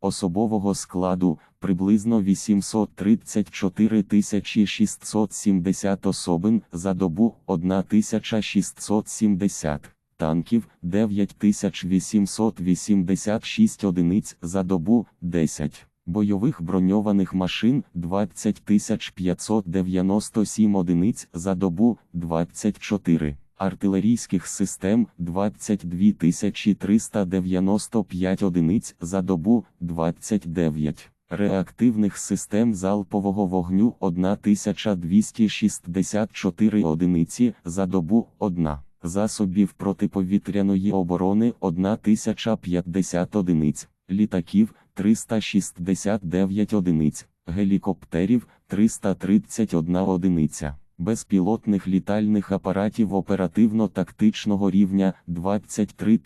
особового складу приблизно 834 670 особин за добу 1670 танків 9886 одиниць за добу 10 бойових броньованих машин 20 597 одиниць за добу 24 артилерійських систем 22 395 одиниць за добу 29 реактивних систем залпового вогню 1264 одиниці за добу 1 засобів протиповітряної оборони 1050 одиниць. Літаків 369 одиниць, гелікоптерів 331 одиниця, безпілотних літальних апаратів оперативно-тактичного рівня 23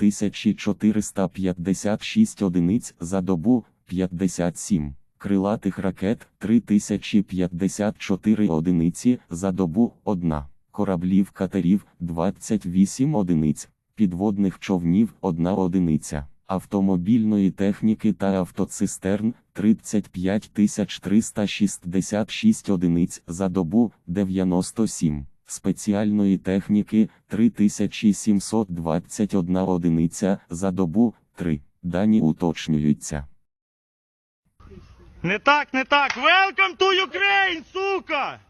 456 одиниць за добу 57, крилатих ракет 3054 одиниці за добу 1, кораблів катерів 28 одиниць, підводних човнів 1 одиниця автомобільної техніки та автоцистерн 35 366 одиниць за добу 97, спеціальної техніки 3721 одиниця за добу 3. Дані уточнюються. Не так, не так. Welcome to Ukraine, сука!